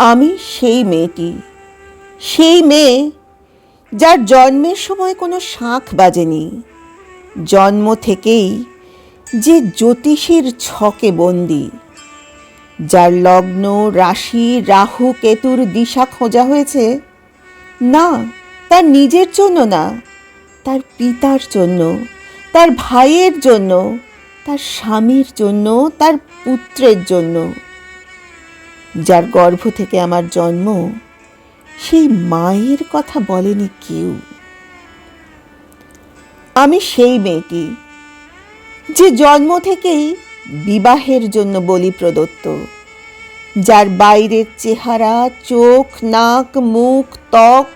আমি সেই মেয়েটি। সেই মেয়ে যার জন্মের সময় কোনো শাঁখ বাজেনি। জন্ম থেকেই যে জ্যোতিষীর ছকে বন্দি। যার লগ্ন, রাশি, রাহু, কেতুর দিশা খোঁজা হয়েছে। না, তার নিজের জন্য না, তার পিতার জন্য, তার ভাইয়ের জন্য, তার স্বামীর জন্য, তার পুত্রের জন্য। যার গর্ভ থেকে আমার জন্ম, সেই মায়ের কথা বলেনি কেউ। আমি সেই মেয়েটি, যে জন্ম থেকেই বিবাহের জন্য বলি প্রদত্ত, যার বাইরের চেহারা, চোখ, নাক, মুখ, ত্বক,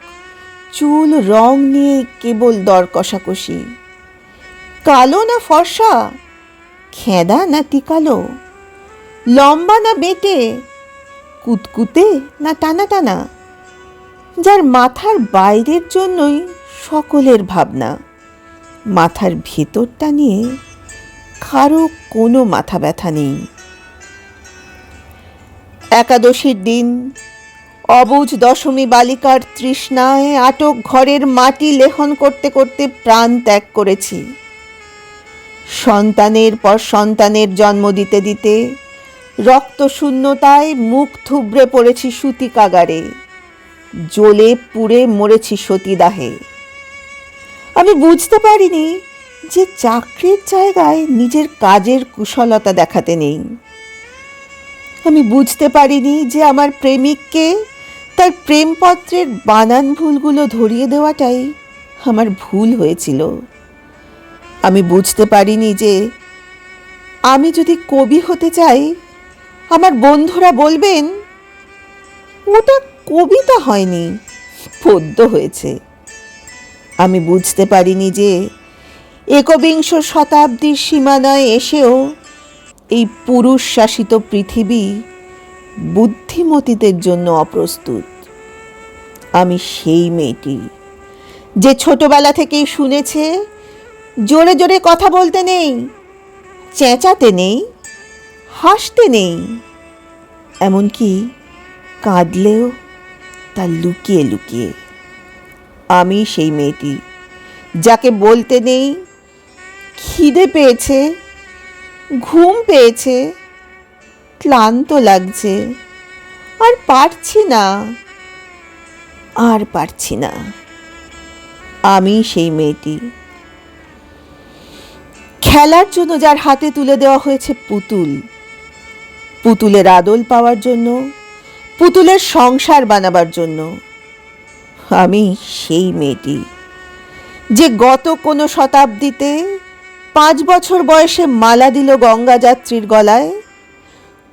চুল, রং নিয়ে কেবল দর কষাকষি কালো না ফর্সা, খেদা না টিকালো, লম্বা না বেটে কুতকুতে না টানা টানা? যার মাথার বাইরের জন্যই সকলের ভাবনা। মাথার ভেতরটা নিয়ে কারও কোনো মাথা ব্যথা নেই। একাদশীর দিন, অবুজ দশমী বালিকার তৃষ্ণায় আটক ঘরের মাটি লেখন করতে করতে প্রাণ ত্যাগ করেছি। সন্তানের পর সন্তানের জন্ম দিতে দিতে রক্ত শূন্যতায় মুখ থুবড়ে পড়েছি সুতি কাগারে জ্বলে পুড়ে মরেছি সতীদাহে। আমি বুঝতে পারিনি যে চাকরির জায়গায় নিজের কাজের কুশলতা দেখাতে নেই। আমি বুঝতে পারিনি যে আমার প্রেমিককে তার প্রেমপত্রের বানান ভুলগুলো ধরিয়ে দেওয়াটাই আমার ভুল হয়েছিল। আমি বুঝতে পারিনি যে আমি যদি কবি হতে চাই আমার বন্ধুরা বলবেন, ওটা কবিতা হয়নি, পদ্য হয়েছে। আমি বুঝতে পারিনি যে একবিংশ শতাব্দীর সীমানায় এসেও এই পুরুষ শাসিত পৃথিবী বুদ্ধিমতীদের জন্য অপ্রস্তুত। আমি সেই মেয়েটি যে ছোটবেলা থেকেই শুনেছে, জোরে জোরে কথা বলতে নেই, চেঁচাতে নেই, হাসতে নেই। এমনকি কাঁদলেও তা লুকিয়ে লুকিয়ে। আমি সেই মেয়েটি, যাকে বলতে নেই, খিদে পেয়েছে, ঘুম পেয়েছে, ক্লান্ত লাগছে, আর পারছি না, আর পারছি না। আমি সেই মেয়েটি। খেলার জন্য যার হাতে তুলে দেওয়া হয়েছে পুতুল। পুতুলের আদল পাওয়ার জন্য, পুতুলের সংসার বানাবার জন্য। আমি সেই মেয়েটি, যে গত কোনো শতাব্দীতে পাঁচ বছর বয়সে মালা দিল গঙ্গা যাত্রীর গলায়,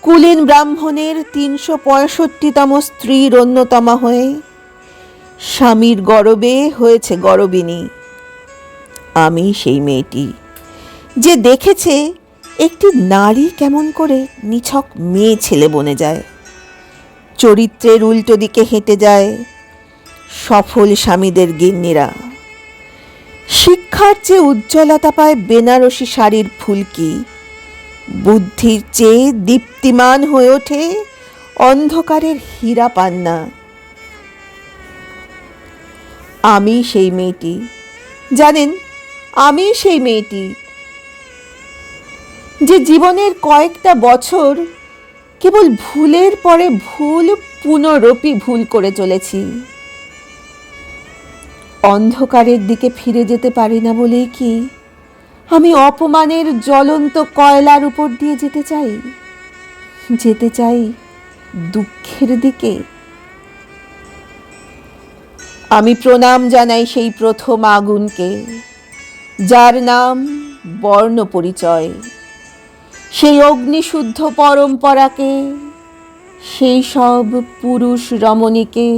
কুলীন ব্রাহ্মণের তিনশো পঁয়ষট্টিতম স্ত্রীর অন্যতমা হয়ে স্বামীর গরবে হয়েছে গরবিনী। আমি সেই মেয়েটি, যে দেখেছে একটি নারী কেমন করে নিছক মেয়ে ছেলে বনে যায়। চরিত্রের উল্টো দিকে হেঁটে যায় সফল স্বামীদের গিন্নিরা। শিক্ষার চেয়ে উজ্জ্বলতা পায় বেনারসি শাড়ির ফুলকি। বুদ্ধির চেয়ে দীপ্তিমান হয়ে ওঠে অন্ধকারের হীরা পান্না। আমি সেই মেয়েটি। জানেন আমি সেই মেয়েটি। যে জীবনের কয়েকটা বছর কেবল ভুলের পরে ভুল পুনরপি ভুল করে চলেছি। অন্ধকারের দিকে ফিরে যেতে পারি না বলেই কি আমি অপমানের জ্বলন্ত কয়লার উপর দিয়ে যেতে চাই? যেতে চাই দুঃখের দিকে। আমি প্রণাম জানাই সেই প্রথম আগুনকে, যার নাম বর্ণ পরিচয় সেই অগ্নিশুদ্ধ পরম্পরাকে, সেই সব পুরুষ রমণীকে,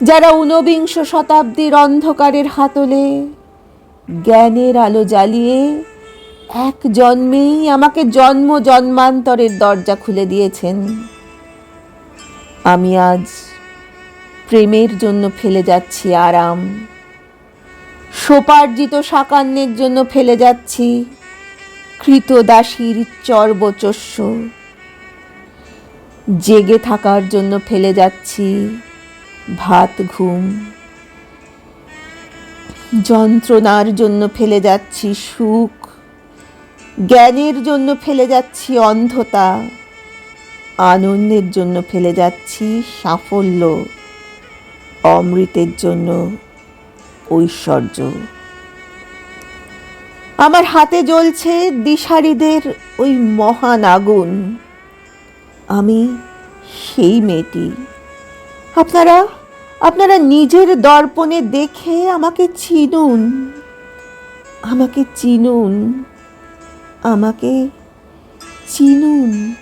যারা ঊনবিংশ শতাব্দীর অন্ধকারের হাতলে জ্ঞানের আলো জ্বালিয়ে এক জন্মেই আমাকে জন্ম জন্মান্তরের দরজা খুলে দিয়েছেন। আমি আজ প্রেমের জন্য ফেলে যাচ্ছি আরাম, সোপার্জিত সাকান্যের জন্য ফেলে যাচ্ছি কৃতদাসীর চর্বচস্য জেগে থাকার জন্য ফেলে যাচ্ছি ভাত, ঘুম। যন্ত্রণার জন্য ফেলে যাচ্ছি সুখ। জ্ঞানের জন্য ফেলে যাচ্ছি অন্ধতা। আনন্দের জন্য ফেলে যাচ্ছি সাফল্য। অমৃতের জন্য ঐশ্বর্য। আমার হাতে জ্বলছে দিশারিদের ওই মহান আগুন। আমি সেই মেয়েটি। আপনারা আপনারা নিজের দর্পণে দেখে আমাকে চিনুন। আমাকে চিনুন। আমাকে চিনুন।